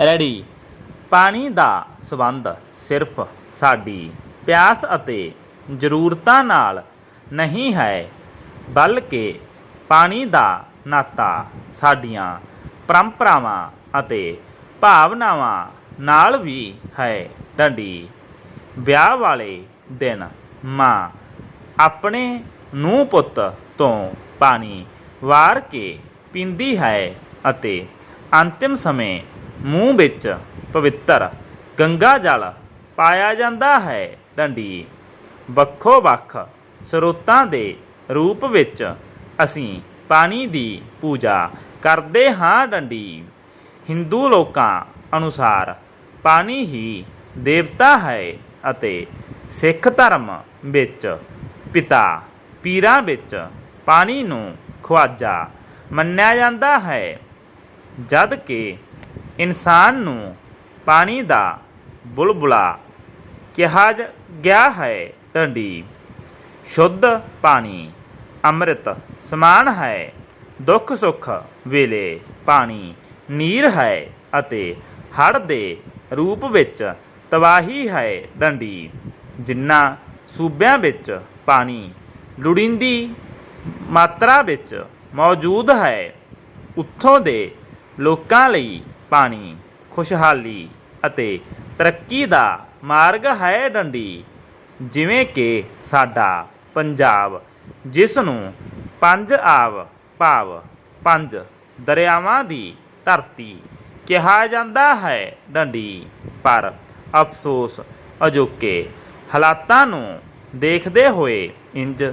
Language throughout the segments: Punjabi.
ਰੈਡੀ। ਪਾਣੀ ਦਾ ਸਬੰਧ ਸਿਰਫ ਸਾਡੀ ਪਿਆਸ ਅਤੇ ਜ਼ਰੂਰਤਾਂ ਨਾਲ ਨਹੀਂ ਹੈ, ਬਲਕਿ ਪਾਣੀ ਦਾ ਨਾਤਾ ਸਾਡੀਆਂ ਪਰੰਪਰਾਵਾਂ ਅਤੇ ਭਾਵਨਾਵਾਂ ਨਾਲ ਵੀ ਹੈ ਡੰਡੀ। ਵਿਆਹ ਵਾਲੇ ਦਿਨ ਮਾਂ ਆਪਣੇ ਨੂੰ ਪੁੱਤ ਤੋਂ ਪਾਣੀ ਵਾਰ ਕੇ ਪੀਂਦੀ ਹੈ ਅਤੇ ਅੰਤਿਮ ਸਮੇਂ ਮੂੰਹ ਵਿੱਚ ਪਵਿੱਤਰ ਗੰਗਾ ਜਲ ਪਾਇਆ ਜਾਂਦਾ ਹੈ ਡੰਡੀ। ਵੱਖੋ ਵੱਖ ਸਰੋਤਾਂ ਦੇ ਰੂਪ ਵਿੱਚ ਅਸੀਂ ਪਾਣੀ ਦੀ ਪੂਜਾ ਕਰਦੇ ਹਾਂ ਡੰਡੀ। ਹਿੰਦੂ ਲੋਕਾਂ ਅਨੁਸਾਰ ਪਾਣੀ ਹੀ ਦੇਵਤਾ ਹੈ ਅਤੇ ਸਿੱਖ ਧਰਮ ਵਿੱਚ ਪਿਤਾ ਪੀਰਾਂ ਵਿੱਚ ਪਾਣੀ ਨੂੰ ਖਵਾਜਾ ਮੰਨਿਆ ਜਾਂਦਾ ਹੈ। ਜਦ ਕਿ ਇਨਸਾਨ ਨੂੰ ਪਾਣੀ ਦਾ ਬੁਲਬੁਲਾ ਕਿਹਾ ਗਿਆ ਹੈ। ਡੰਡੀ ਸ਼ੁੱਧ ਪਾਣੀ, ਅੰਮ੍ਰਿਤ ਸਮਾਨ ਹੈ। ਦੁੱਖ ਸੁੱਖ ਵੇਲੇ ਪਾਣੀ ਨੀਰ ਹੈ ਅਤੇ ਹੜ੍ਹ ਦੇ ਰੂਪ ਵਿੱਚ ਤਬਾਹੀ ਹੈ। ਡੰਡੀ ਜਿੰਨਾ ਸੂਬਿਆਂ ਵਿੱਚ ਪਾਣੀ ਲੋੜੀਂਦੀ ਮਾਤਰਾ ਵਿੱਚ ਮੌਜੂਦ ਹੈ, ਉੱਥੋਂ ਦੇ ਲੋਕਾਂ ਲਈ ਪਾਣੀ, ਖੁਸ਼ਹਾਲੀ ਅਤੇ ਤਰੱਕੀ ਦਾ ਮਾਰਗ ਹੈ ਡੰਡੀ। ਜਿਵੇਂ ਕਿ ਸਾਡਾ ਪੰਜਾਬ, ਜਿਸ ਨੂੰ ਪੰਜ ਆਵ ਭਾਵ ਪੰਜ ਦਰਿਆਵਾਂ ਦੀ ਧਰਤੀ ਕਿਹਾ ਜਾਂਦਾ ਹੈ ਡੰਡੀ। ਪਰ ਅਫਸੋਸ, ਅਜੋਕੇ ਹਾਲਾਤਾਂ ਨੂੰ ਦੇਖਦੇ ਹੋਏ ਇੰਜ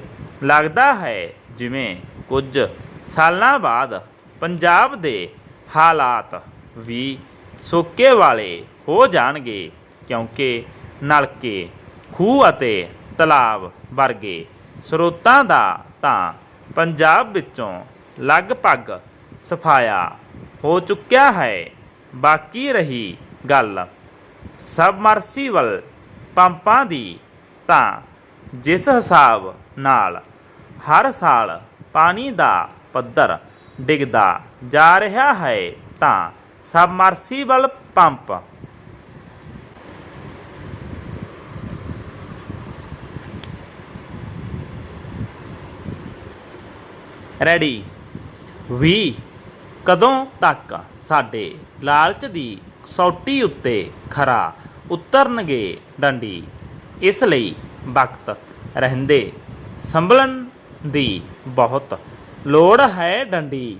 ਲੱਗਦਾ ਹੈ ਜਿਵੇਂ ਕੁਝ ਸਾਲਾਂ ਬਾਅਦ ਪੰਜਾਬ ਦੇ ਹਾਲਾਤ ਵੀ ਸੋਕੇ ਵਾਲੇ ਹੋ ਜਾਣਗੇ, ਕਿਉਂਕਿ ਨਲਕੇ, ਖੂਹ ਅਤੇ ਤਲਾਬ ਵਰਗੇ ਸਰੋਤਾਂ ਦਾ ਤਾਂ ਪੰਜਾਬ ਵਿੱਚੋਂ ਲਗਭਗ ਸਫਾਇਆ ਹੋ ਚੁੱਕਿਆ ਹੈ। ਬਾਕੀ ਰਹੀ ਗੱਲ ਸਬਮਰਸੀਬਲ ਪੰਪਾਂ ਦੀ, ਤਾਂ ਜਿਸ ਹਿਸਾਬ ਨਾਲ ਹਰ ਸਾਲ ਪਾਣੀ ਦਾ ਪੱਧਰ ਡਿੱਗਦਾ ਜਾ ਰਿਹਾ ਹੈ, ਤਾਂ ਸਬਮਰਸੀਬਲ ਪੰਪ ਰੈਡੀ ਵੀ ਕਦੋਂ ਤੱਕ ਸਾਡੇ ਲਾਲਚ ਦੀ ਸੌਟੀ ਉੱਤੇ ਖਰਾ ਉਤਰਨਗੇ ਡੰਡੀ? ਇਸ ਲਈ ਵਕਤ ਰਹਿੰਦੇ ਸੰਭਲਣ ਦੀ ਬਹੁਤ ਲੋੜ ਹੈ ਡੰਡੀ।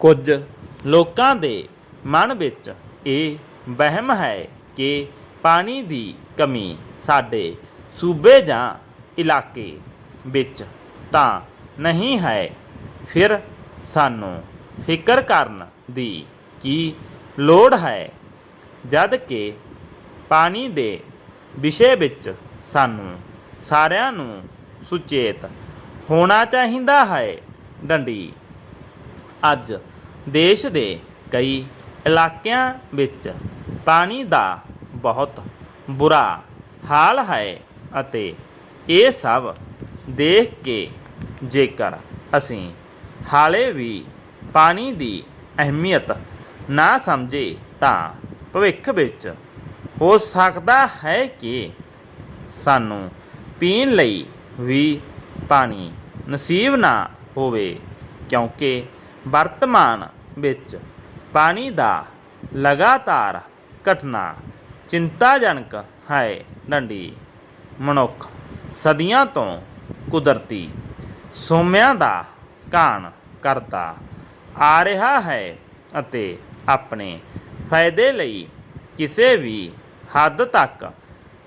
ਕੁਝ ਲੋਕਾਂ ਦੇ ਮਨ ਵਿੱਚ ਇਹ ਵਹਿਮ ਹੈ ਕਿ ਪਾਣੀ ਦੀ ਕਮੀ ਸਾਡੇ ਸੂਬੇ ਜਾਂ ਇਲਾਕੇ ਵਿੱਚ ਤਾਂ ਨਹੀਂ ਹੈ। ਫਿਰ ਸਾਨੂੰ ਫਿਕਰ ਕਰਨ ਦੀ ਕੀ ਲੋੜ ਹੈ? ਜਦ ਕਿ ਪਾਣੀ ਦੇ ਵਿਸ਼ੇ ਵਿੱਚ ਸਾਨੂੰ ਸਾਰਿਆਂ ਨੂੰ ਸੁਚੇਤ ਹੋਣਾ ਚਾਹੀਦਾ ਹੈ। ਡੰਡੀ, ਅੱਜ ਦੇਸ਼ ਦੇ ਕਈ ਇਲਾਕਿਆਂ ਵਿੱਚ ਪਾਣੀ ਦਾ ਬਹੁਤ ਬੁਰਾ ਹਾਲ ਹੈ ਅਤੇ ਇਹ ਸਭ ਦੇਖ ਕੇ ਜੇਕਰ ਅਸੀਂ ਹਾਲੇ ਵੀ ਪਾਣੀ ਦੀ ਅਹਿਮੀਅਤ ਨਾ ਸਮਝੇ ਤਾਂ ਭਵਿੱਖ ਵਿੱਚ ਹੋ ਸਕਦਾ ਹੈ ਕਿ ਸਾਨੂੰ ਪੀਣ ਲਈ ਵੀ ਪਾਣੀ ਨਸੀਬ ਨਾ ਹੋਵੇ, ਕਿਉਂਕਿ ਵਰਤਮਾਨ ਵਿੱਚ ਪਾਣੀ ਦਾ ਲਗਾਤਾਰ ਘਟਨਾ ਚਿੰਤਾਜਨਕ ਹੈ ਡੰਡੀ। ਮਨੁੱਖ ਸਦੀਆਂ ਤੋਂ ਕੁਦਰਤੀ ਸੋਮਿਆਂ ਦਾ ਕਾਣ ਕਰਦਾ ਆ ਰਿਹਾ ਹੈ ਅਤੇ ਆਪਣੇ ਫਾਇਦੇ ਲਈ ਕਿਸੇ ਵੀ ਹੱਦ ਤੱਕ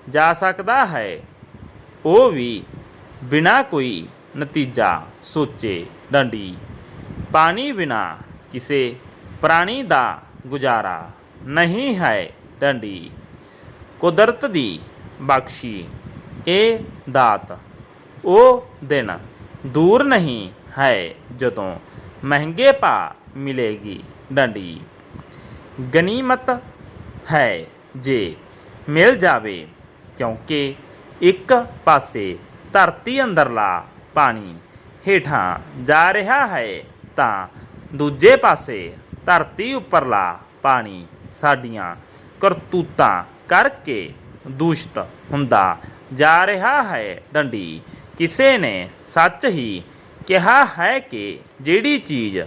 ਜਾ ਸਕਦਾ ਹੈ। ਉਹ ਵੀ ਬਿਨਾਂ ਕੋਈ ਨਤੀਜਾ ਸੋਚੇ। ਡੰਡੀ, ਪਾਣੀ ਬਿਨਾ ਕਿਸੇ ਪ੍ਰਾਣੀ ਦਾ ਗੁਜ਼ਾਰਾ ਨਹੀਂ ਹੈ ਡੰਡੀ। ਕੁਦਰਤ ਦੀ ਬਖਸ਼ੀ ਇਹ ਦਾਤ। ਉਹ ਦਿਨ ਦੂਰ ਨਹੀਂ ਹੈ ਜਦੋਂ ਮਹਿੰਗੇ ਭਾ ਮਿਲੇਗੀ ਡੰਡੀ। ਗਨੀਮਤ ਹੈ ਜੇ ਮਿਲ ਜਾਵੇ ਕਿਉਂਕਿ ਇੱਕ ਪਾਸੇ ਧਰਤੀ ਅੰਦਰਲਾ ਪਾਣੀ ਹੇਠਾਂ ਜਾ ਰਿਹਾ ਹੈ ਤਾਂ ਦੂਜੇ ਪਾਸੇ ਧਰਤੀ ਉੱਪਰਲਾ ਪਾਣੀ ਸਾਡੀਆਂ ਕਰਤੂਤਾਂ ਕਰਕੇ ਦੂਸ਼ਿਤ ਹੁੰਦਾ ਜਾ ਰਿਹਾ ਹੈ ਡੰਡੀ। ਕਿਸੇ ਨੇ ਸੱਚ ਹੀ ਕਿਹਾ ਹੈ ਕਿ ਜਿਹੜੀ ਚੀਜ਼